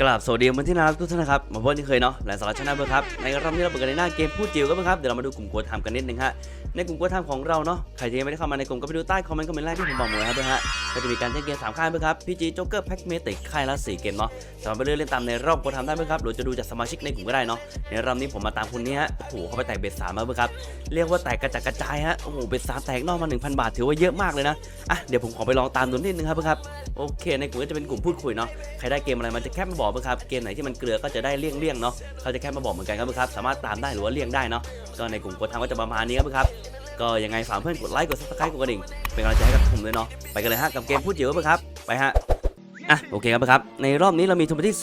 กราบสวัสดีวันที่น่ารักทุกท่านนะครับ มาพบกันที่เคยเนาะหลายสาระชนะเบอร์ครับ ในรอบนี้เราเปิดกันในหน้าเกมพูดจิ๋วกันบ้างครับ เดี๋ยวเรามาดูกลุ่มกลัวทำกันนิดนึงฮะในกลุ่มกลัวทำของเราเนาะใครที่ยังไม่ได้เข้ามาในกลุ่มก็ไปดูใต้คอมเมนต์คอมเมนต์แรกที่ผมบอกหมดแล้วครับเพื่อฮะก็จะมีการแจ้งเกมสามค่ายเพื่อครับพีจีโจ๊กเกอร์แพ็กเมติกค่ายละสี่เกมเนาะสามารถไปเลือกเล่นตามในรอบกลัวทำได้เพื่อครับหรือจะดูจากสมาชิกในกลุ่มก็ได้เนาะในรอบนี้ผมมาตามคนนี้ฮะโอ้โหเขาไปแตกเบ็ดสามมาเพื่อครับเรียกว่าแตกกระจัดกระจายฮะโอ้โหเบ็ดสามแตกนอกมา 1,000 บาทถือว่าเยอะมากเลยนะอะเดี๋ยวผมขอไปลองตามดูนิดนึงครับเพื่อครับโอเค ในกลุ่มก็จะเป็นกลุ่มพูดคุยเนาะใครได้เกมอะไรมันจะแคปมาบอกเพื่อครับเกมไหนที่มันเกลือก็จะได้เลี่ยงเลี่ยงเนาะเขาจะแคปมาบอกเหมือนกันครับเพื่อครับสามารถตามได้หรือว่าเลี่ยงได้เนาะก็ในกลุ่มกดทำก็จะประมาณนี้ครับเพื่อครับ ก็ยังไงฝากเพื่อนกดไลค์กดซับสไครต์กดกระดิ่งเป็นกำลังใจให้กับผมเลยเนาะไปกันเลยฮะกับเกมพูดจิ๋วเพื่อนครับไปฮะอะโอเคครับเพื่อนครับ ในรอบนี้เรามีทุนไปที่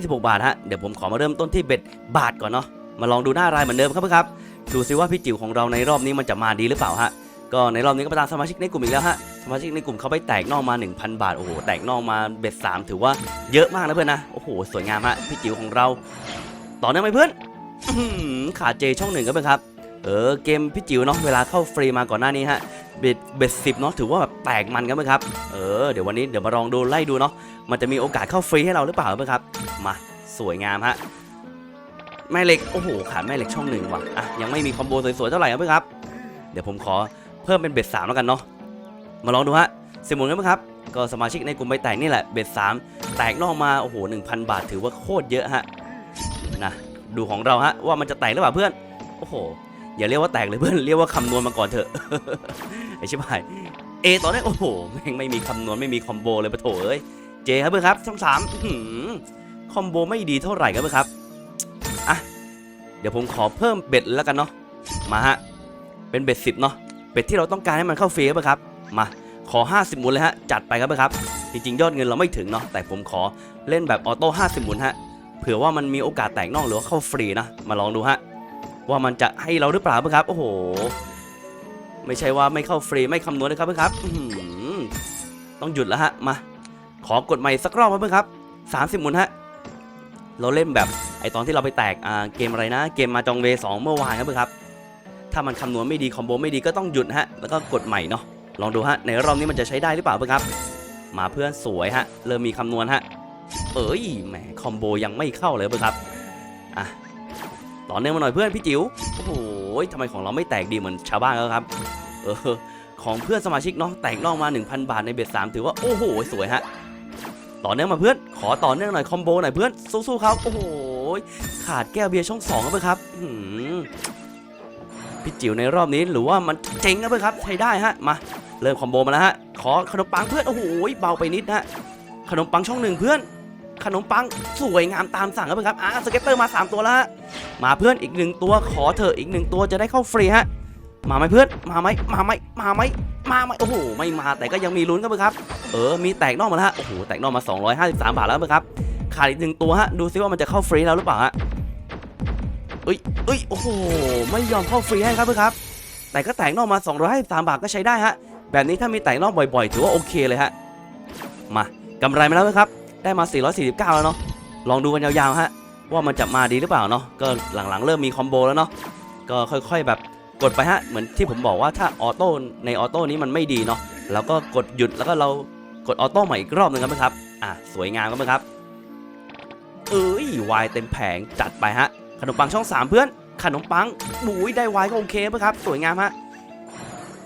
326 บาทฮะเดี๋ยวผมขอมาเริ่มต้นที่เบ็ดบาทก่อนเนาะมาลองดูหน้ารายเหมือนเดิมครับเพื่อนครับ ดูซิว่าพี่จิ๋วของเราในรอบนี้มันจะมาดีหรือเปล่าฮะก็ในรอบนี้ก็ไปตามสมาชิกในกลุ่มอีกแล้วฮะสมาชิกในกลุ่มเขาไปแตกนอกมา 1,000 บาทโอ้โหแตกนอกมาเบ็ด3 ถือว่าเยอะมากนะเพื่อนนะโอ้โหสวยงามฮะพี่จิ๋วของเรา ต่อเนื่องไหมเพื่อนขาดเจช่องหนึ่งครับเพื่อนครับ เออเกมพี่จิ๋วเนาะเวลาเข้าฟรีมาก่อนหน้านี้ฮะเบ็ดเบ็ดสิบเนาะถือว่าแบบแตกมันครับเพื่อนครับเออเดี๋ยววันนี้เดี๋ยวมาลองดูไล่ดูเนาะมันจะมีโอกาสเข้าฟรีให้เราหรือเปล่าเพื่อนครับมาสวยงามฮะแม่เหล็กโอ้โหขาดแม่เหล็กช่องหนึ่งว่ะอะยังไม่มีคอมโบสวยๆเท่าไหร่ครับเพื่อนครับ เดี๋ยวผมขอเพิ่มเป็นเบ็ดสามแล้วกันเนาะมาลองดูฮะสิหมุนกันไหมครับก็สมาชิกในกลุ่มใบแตกนี่แหละเบ็ดสามแตกนอกมาโอ้โห1,000บาทถือว่าโคตรเยอะฮะนะดูของเราฮะว่ามันจะแตกหรือเปล่าเพื่อนโอ้โห อย่าเรียกว่าแตกเลยเพื่อนเรียกว่าคำนวณมาก่อนเถอะไอชิบหายเอตอนนี้โอ้โหแม่งไม่มีคำนวณไม่มีคอมโบเลยปะโถเอ้ยเจครับเพื่อนครับช่องสามคอมโบไม่ดีเท่าไหร่ครับเพื่อนครับอะเดี๋ยวผมขอเพิ่มเบ็ดแล้วกันเนาะมาฮะเป็นเบ็ดสิบเนาะเบ็ดที่เราต้องการให้มันเข้าฟรีครับเพื่อนครับมาขอ 50 หมุนเลยฮะ จัดไปครับเพื่อนครับจริงๆ ยอดเงินเราไม่ถึงเนาะแต่ผมขอเล่นแบบออโต้50 หมุนฮะเผื่อว่ามันมีโอกาสแตกนอกหรือว่าเข้าฟรีนะมาลองดูฮะ ว่ามันจะให้เราหรือเปล่าเพื่อนครับ โอ้โห ไม่ใช่ว่าไม่เข้าฟรีไม่คำนวณนะครับเพื่อนครับต้องหยุดแล้วฮะมา ขอกดใหม่สักรอบเพื่อนครับ30หมุนฮะเราเล่นแบบไอตอนที่เราไปแตกอ่าเกมอะไรนะ เกมมาจองเวสองเมื่อวานครับเพื่อนครับ ถ้ามันคำนวณไม่ดีคอมโบไม่ดีก็ต้องหยุดฮะแล้วก็กดใหม่เนาะลองดูฮะในรอบนี้มันจะใช้ได้หรือเปล่าเพื่อนครับ มาเพื่อนสวยฮะเริ่มมีคำนวณฮะเอ้ยแหมคอมโบยังไม่เข้าเลยเพื่อนครับอะ ต่อเนื่องมาหน่อยเพื่อนพี่จิ๋วโอ้โหทำไมของเราไม่แตกดีเหมือนชาวบ้านเขาครับ เออ ของเพื่อนสมาชิกเนาะแตกนอกมา 1,000 บาทในเบ็ด3ถือว่าโอ้โหสวยฮะต่อเนื่องมาเพื่อนขอต่อเนื่องหน่อยคอมโบหน่อยเพื่อนสู้ๆครับโอ้โหขาดแก้วเบียร์ช่องสองครับเพื่อนครับพี่จิ๋วในรอบนี้หรือว่ามันเจ๋งครับเพื่อนครับใช้ได้ฮะมาเริ่มคอมโบมาแล้วฮะขอขนมปังเพื่อนโอ้โหเบาไปนิดนะฮะขนมปังช่องหนึ่งเพื่อน ขนมปังสวยงามตามสั่งครับเพื่อนครับอะสเก็ตเตอร์มา 3 ตัวแล้วฮะมาเพื่อนอีกหนึ่งตัวขอเถอะอีกหนึ่งตัวจะได้เข้าฟรีฮะมาไหมเพื่อนมาไหมมาไหมมาไหมมาไหมโอ้โหไม่มาแต่ก็ยังมีลุ้นครับเพื่อนครับเออมีแตกนอกมาแล้วฮะโอ้โหแตกนอกมา 253 บาทแล้วเพื่อนครับขาดอีกหนึ่งตัวฮะดูซิว่ามันจะเข้าฟรีแล้วหรือเปล่าฮะเอ้ยเอ้ยโอ้โหไม่ยอมเข้าฟรีให้ครับเพื่อนครับ แต่ก็แตกนอกมา 253 บาทก็ใช้ได้ฮะแบบนี้ถ้ามีแตกนอกบ่อยๆ ถือว่าโอเคเลยฮะมากำไรมาแล้วนะครับ ได้มา 449 แล้วเนาะลองดูกันยาวๆฮะว่ามันจะมาดีหรือเปล่าเนาะก็หลังๆ เริ่มมีคอมโบแล้วเนาะก็ค่อยๆแบบกดไปฮะเหมือนที่ผมบอกว่าถ้าออโต้ในออโต้นี้มันไม่ดีเนาะแล้วก็กดหยุดแล้วก็เรากดออโต้ใหม่อีกรอบหนึงครับครับอะสวยงามครับครับเอ้ยวายเต็มแผงจัดไปฮะขนมปังช่อง 3 เพื่อนขนมปังบุยได้วายก็โอเคเพื่อนครับ สวยงามฮะ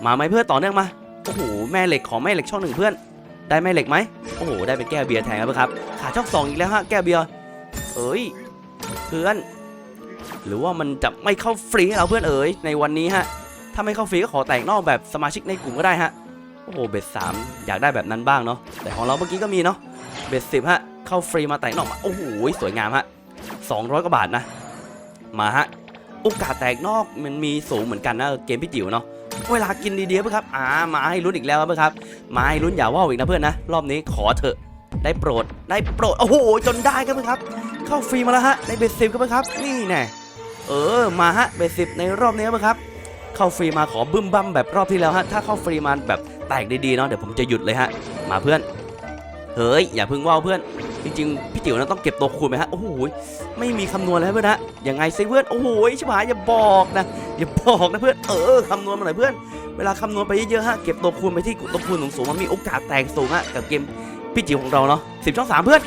มาไหมเพื่อนต่อเนื่องมาโอ้โหแม่เหล็กขอแม่เหล็กช่องหนึ่งเพื่อน ได้แม่เหล็กไหมโอ้โหได้เป็นแก้วเบียร์แทนครับเพื่อนครับขาช่องสองอีกแล้วฮะแก้วเบียร์เอ้ยเพื่อน หรือว่ามันจะไม่เข้าฟรีให้เราเพื่อนเอ๋ยในวันนี้ฮะถ้าไม่เข้าฟรีก็ขอแตกนอกแบบสมาชิกในกลุ่มก็ได้ฮะโอ้โหเบ็ดสามอยากได้แบบนั้นบ้างเนาะแต่ของเราเมื่อกี้ก็มีเนาะเบ็ดสิบฮะเข้าฟรีมาแตกนอกมาโอ้โหสวยงามฮะสองร้อยกว่าบาทนะมาฮะโอกาสแตกนอกมันมีสูงเหมือนกันนะเกมพี่จิ๋วเนาะ เวลากินดีๆเพื่อนครับอ่ามาให้ลุ้นอีกแล้วเพื่อนครับมาให้ลุ้นอย่าว่าวอีกนะเพื่อนนะรอบนี้ขอเถอะได้โปรดได้โปรดโอ้โหจนได้ครับเพื่อนครับ เข้าฟรีมาแล้วฮะในเบสิบครับเพื่อนครับนี่แน่เออมาฮะเบสิบในรอบนี้เพื่อนครับเข้าฟรีมาขอบึ้มบั้มแบบรอบที่แล้วฮะถ้าเข้าฟรีมาแบบแตกดีๆเนาะเดี๋ยวผมจะหยุดเลยฮะมาเพื่อน เฮ้ย อย่าเพึ่งว่าวเพื่อน จริงๆ พี่จิ๋วนะต้องเก็บตัวคูณไหมฮะ โอ้โห ไม่มีคำนวณเลยเพื่อนฮะยังไงซิเพื่อน โอ้โหชิบหายอย่าบอกนะ อย่าบอกนะเพื่อน เออคำนวณมาหน่อยเพื่อน เวลาคำนวณไปเยอะๆฮะ เก็บตัวคูณไปที่ตัวคูณสูงๆมันมีโอกาสแตกสูงฮะ กับเกมพี่จิ๋วของเราเนาะสิบช่องสามเพื่อน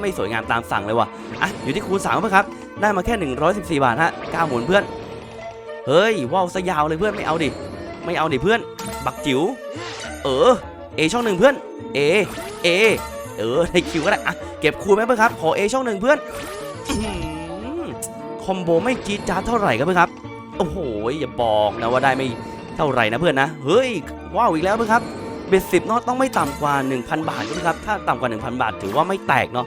ไม่สวยงามตามสั่งเลยว่ะ อะ อยู่ที่คูณสามเพื่อนครับ ได้มาแค่ 114 บาทฮะ9หมุนเพื่อน เฮ้ย ว้าวซะยาวเลยเพื่อน ไม่เอาดิ ไม่เอาดิเพื่อน บักจิ๋ว เออ เอช่องหนึ่งเพื่อนเอเอเออได้คิวก็ได้อะเก็บคูณไหมเพื่อนครับขอเอช่องหนึ่งเพื่อนคอมโบไม่จี๊ดจ๊าเท่าไหร่ครับเพื่อนครับโอ้โหอย่าบอกนะว่าได้ไม่เท่าไหร่นะเพื่อนนะเฮ้ยว้าวอีกแล้วเพื่อนครับเบ็ดสิบเนาะต้องไม่ต่ำกว่า 1,000 บาทครับถ้าต่ำกว่า 1,000 บาทถือว่าไม่แตกเนาะ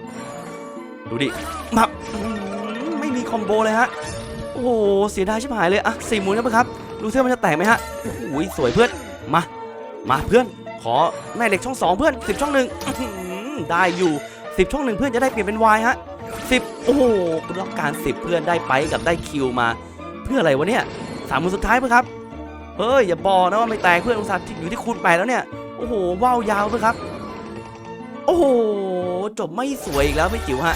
ดูดิมาไม่มีคอมโบเลยฮะโอ้โหเสียดายชิบหายเลยอะสี่หมุนครับเพื่อนครับดูซิว่ามันจะแตกไหมฮะโอ้โหสวยเพื่อนมา มาเพื่อนขอแม่เหล็กช่องสองเพื่อนสิบช่องหนึ่งได้อยู่สิบช่องหนึ่งเพื่อนจะได้เปลี่ยนเป็นวายฮะสิบโอ้โหต้องการสิบเพื่อนได้ไปกับได้คิวมา เพื่ออะไรวะเนี่ยสามมุนสุดท้ายเพื่อนครับเฮ้ยอย่าบอกนะว่าไม่แตกเพื่อนอุตส่าห์อยู่ที่คูณแปดแล้วเนี่ยโอ้โหว้าวยาวเพื่อนครับ โอ้โหจบไม่สวยอีกแล้วพี่จิ๋วฮะ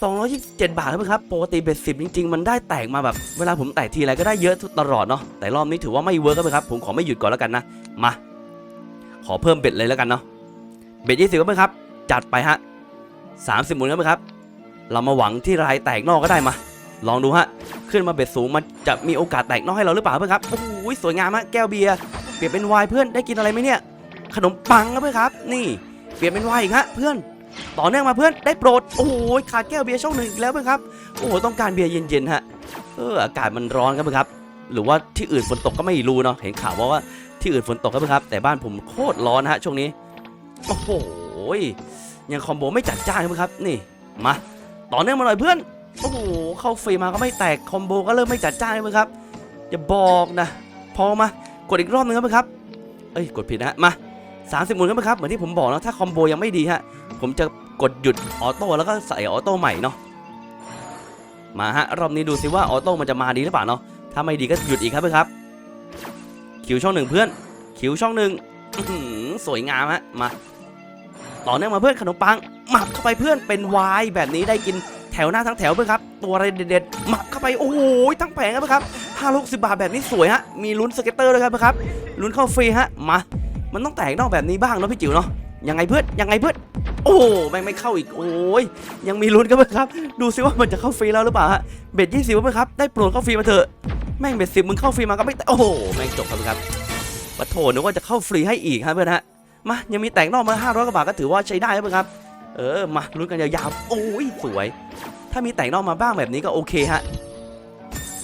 227 บาทครับครับปกติเบ็ดสิบจริง ๆ มันได้แตกมาแบบ เวลาผมแตกทีไรก็ได้เยอะตลอดเนาะแต่รอบนี้ถือว่าไม่เวิร์กครับครับผมขอไม่หยุดก่อนแล้วกันนะ มา ขอเพิ่มเบ็ดเลยแล้วกันเนาะเบ็ดยี่สิบครับครับ จัดไปฮะ30หมุนครับครับ เรามาหวังที่รายแตกนอกก็ได้มา ลองดูฮะขึ้นมาเบ็ดสูงมันจะมีโอกาสแตกนอกให้เราหรือเปล่าเพื่อนครับโอ้โหสวยงามฮะแก้วเบียร์เปลี่ยนเป็นไวน์เพื่อนได้กินอะไรไหมเนี่ย ขนมปังครับเพื่อนครับ นี่ เปลี่ยนเป็นไวน์อีกฮะเพื่อน ต่อเนื่องมาเพื่อนได้โปรดโอ้โหขาดแก้วเบียร์ช่องหนึ่งอีกแล้วเพื่อนครับโอ้โหต้องการเบียร์เย็นๆฮะเอออากาศมันร้อนครับเพื่อนครับ หรือว่าที่อื่นฝนตกก็ไม่รู้เนาะเห็นข่าวว่าว่าที่อื่นฝนตกครับเพื่อนครับ แต่บ้านผมโคตรร้อนฮะช่วงนี้โอ้โหยังคอมโบไม่จัดจ้านครับเพื่อนครับนี่มาต่อเนื่องมาหน่อยเพื่อนโอ้โหเข้าฟรีมาก็ไม่แตกคอมโบก็เริ่มไม่จัดจ้านเลยครับอย่าบอกนะ พอมากดอีกรอบนึงครับเพื่อนครับเอ้ยกดผิดนะฮะมา30หมุนครับเพื่อนครับเหมือนที่ผมบอกนะถ้าคอมโบยังไม่ดีฮะ ผมจะกดหยุดออโต้แล้วก็ใส่ออโต้ใหม่เนาะมาฮะรอบนี้ดูสิว่าออโต้มันจะมาดีหรือเปล่าเนาะถ้าไม่ดีก็หยุดอีกครับเพื่อนครับคิวช่องหนึ่งเพื่อนคิวช่องหนึ่งสวยงามฮะมาต่อเนื่องมาเพื่อนขนมปังหมับเข้าไปเพื่อนเป็นวายแบบนี้ได้กินแถวหน้าทั้งแถวเพื่อนครับตัวอะไรเด็ดๆหมับเข้าไปโอ้โหทั้งแผงครับเพื่อนครับห้าลูกสิบาทแบบนี้สวยฮะมีลุ้นสเก็ตเตอร์ด้วยครับเพื่อนครับลุ้นเข้าฟรีฮะมามันต้องแตกนอกแบบนี้บ้างเนาะพี่จิ๋วเนาะ ยังไงเพื่อนยังไงเพื่อนโอ้แม่งไม่เข้าอีกโอ้ยยังมีลุ้นกันเพื่อนครับ ดูซิว่ามันจะเข้าฟรีแล้วหรือเปล่าฮะเบ็ดยี่สิบเพื่อนครับได้โปรดเข้าฟรีมาเถอะแม่งเบ็ดสิบมึงเข้าฟรีมาก็ไม่แตโอ้โหแม่งจบครับเพื่อนครับปะโถนึกว่าจะเข้าฟรีให้อีกครับเพื่อนฮะมายังมีแตกนอกมา500กว่าบาทก็ถือว่าใช้ได้ครับเพื่อนครับ เออมาลุ้นกันยาวๆโอ้ยสวย ถ้ามีแตกนอกมาบ้างแบบนี้ก็โอเคฮะ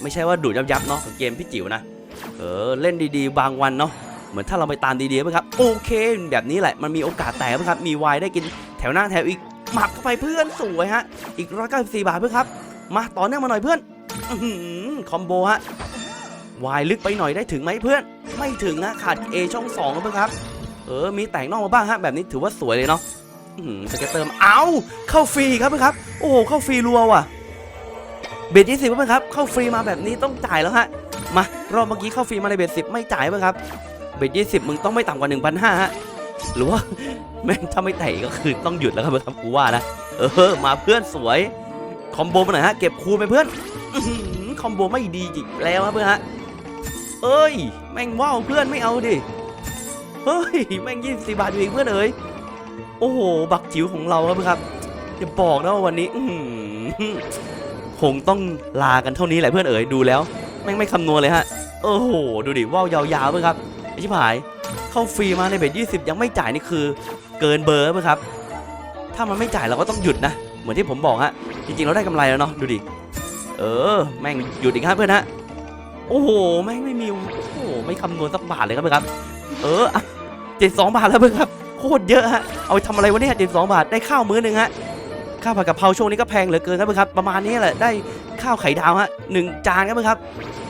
ไม่ใช่ว่าดูดยับๆเนาะของเกมพี่จิ๋วนะเออเล่นดีๆ บางวันเนาะ เหมือนถ้าเราไปตามดีๆไหมครับโอเค แบบนี้แหละมันมีโอกาสแตกไหมครับมีวายได้กินแถวหน้าแถวอีกหมักเข้าไปเพื่อนสวยฮะอีก194บาทเพื่อนครับมาต่อเนื่องมาหน่อยเพื่อนคอมโบฮะวายลึกไปหน่อยได้ถึงไหมเพื่อน ไม่ถึงนะขาด A ช่อง2ครับเพื่อนครับเออมีแตกนอกมาบ้างฮะแบบนี้ถือว่าสวยเลยเนาะสเก็ตเติมเอาเข้าฟรีครับเพื่อนครับโอ้โหเข้าฟรีรัวว่ะเบ็ดยี่สิบเพื่อนครับเข้าฟรีมาแบบนี้ต้องจ่ายแล้วฮะมารอบเมื่อกี้เข้าฟรีมาในเบ็ดสิบไม่จ่ายเพื่อนครับ เบ็ดยี่สิบมึงต้องไม่ต่ำกว่า1 5 0 0ฮะหรือว่าแม่งถ้าไม่ไต่ก็คือต้องหยุดแล้วครับเพื่อนครับกูว่านะเออมาเพื่อนสวยคอมโบมาหน่อยฮะเก็บคูไปเพื่อนอคอมโบไม่ดีอีกแล้วครับเพื่อนฮะเอ้ยแม่งว้าวเพื่อนไม่เอาดิเฮ้ยแม่งยี่สิบาทอยู่เองเพื่อนเอ๋ยโอ้โหบักจิ๋วของเราครับเพื่อนครับอย่าบอกนะว่าวันนี้หือคงต้องลากันเท่านี้แหละเพื่อนเอ๋ยดูแล้วแม่งไม่คำนวณเลยฮะโอ้โหดูดิว้าวยาวๆเพื่อนครับ ชิบหาย เข้าฟรีมาในเบ็ดยี่สิบยังไม่จ่ายนี่คือ เกินเบอร์เพื่อนครับ ถ้ามันไม่จ่ายเราก็ต้องหยุดนะ เหมือนที่ผมบอกฮะ จริงๆเราได้กำไรแล้วเนาะ ดูดิ เออ แม่งหยุดอีกฮะเพื่อนฮะ โอ้โห แม่งไม่มี โอ้โห ไม่คำนวณสักบาทเลยครับเพื่อนครับ เออเจ็ดสองบาทแล้วเพื่อนครับ โคตรเยอะฮะ เอาไปทำอะไรวะเนี่ยเจ็ดสองบาทได้ข้าวมื้อหนึ่งฮะ ข้าวผัดกะเพราช่วงนี้ก็แพงเหลือเกินครับเพื่อนครับ ประมาณนี้แหละ ได้ ข้าวไข่ดาวฮะหนึ่งจานครับครับ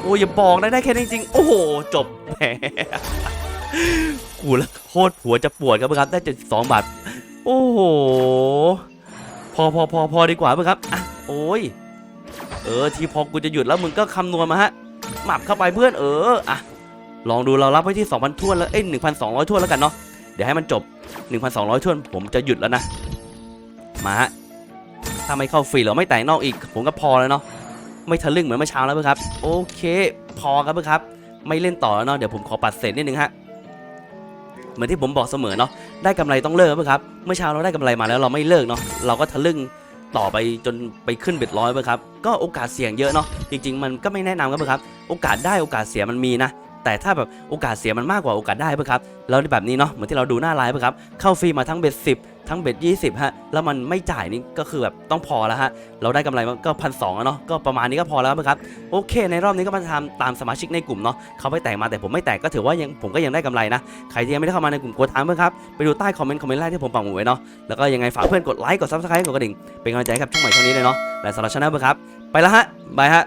โอ้ยอย่าบอกนะได้แค่นี้จริงโอ้โหจบแหมกูล้วโคตรหัวจะปวดครับครับได้เจ็ดสองบาทโอ้โหพอพอพอพอดีกว่าเพื่อครับอะโอ้ยเออทีพอกูจะหยุดแล้วมึงก็คำนวณมาฮะหมับเข้าไปเพื่อนเอออะลองดูเรารับไว้ที่ 2,000ท้วนแล้วเอ้ย1,200ท้วนแล้วกันเนาะเดี๋ยวให้มันจบ 1,200ท้วนผมจะหยุดแล้วนะมาฮะถ้าไม่เข้าฟรีหรือไม่แต่งนอกอีก ผมก็พอแล้วเนาะ ไม่ทะลึ่งเหมือนเมื่อเช้าแล้วเพื่อนครับ โอเค พอครับเพื่อนครับ ไม่เล่นต่อแล้วเนาะเดี๋ยวผมขอปัดเศษนิดนึงฮะเหมือนที่ผมบอกเสมอเนาะได้กำไรต้องเลิกเพื่อนครับเมื่อเช้าเราได้กำไรมาแล้วเราไม่เลิกเนาะเราก็ทะลึ่งต่อไปจนไปขึ้นเบ็ดร้อยเพื่อนครับก็โอกาสเสี่ยงเยอะเนาะจริง ๆ มันก็ไม่แนะนำครับเพื่อนครับ โอกาสได้โอกาสเสียมันมีนะ แต่ถ้าแบบโอกาสเสียมันมากกว่าโอกาสได้เพื่อนครับแล้วแบบนี้เนาะเหมือนที่เราดูหน้าไลฟ์เพื่อนครับเข้าฟรีมาทั้งเบ็ดสิบทั้งเบ็ดยี่สิบฮะแล้วมันไม่จ่ายนี่ก็คือแบบต้องพอแล้วฮะเราได้กำไรมาก็พันสองแล้วเนาะก็ประมาณนี้ก็พอแล้วเพื่อนครับโอเค ในรอบนี้ก็มาทำตามสมาชิกในกลุ่มเนาะเขาไปแตกมาแต่ผมไม่แตกก็ถือว่ายังผมก็ยังได้กำไรนะใครที่ยังไม่ได้เข้ามาในกลุ่มกดทามเพื่อนครับไปดูใต้คอมเมนต์คอมเมนต์แรกที่ผมปักหมุดไว้เนาะแล้วก็ยังไงฝากเพื่อนกดไลค์กดซับสไครต์กดกระดิ่งเป็นกำลังใจให้กับช่องใหม่ช่องนี้เลยเนาะและสำหรับช anel เพื่อนครับไปแล้วฮะบายฮะ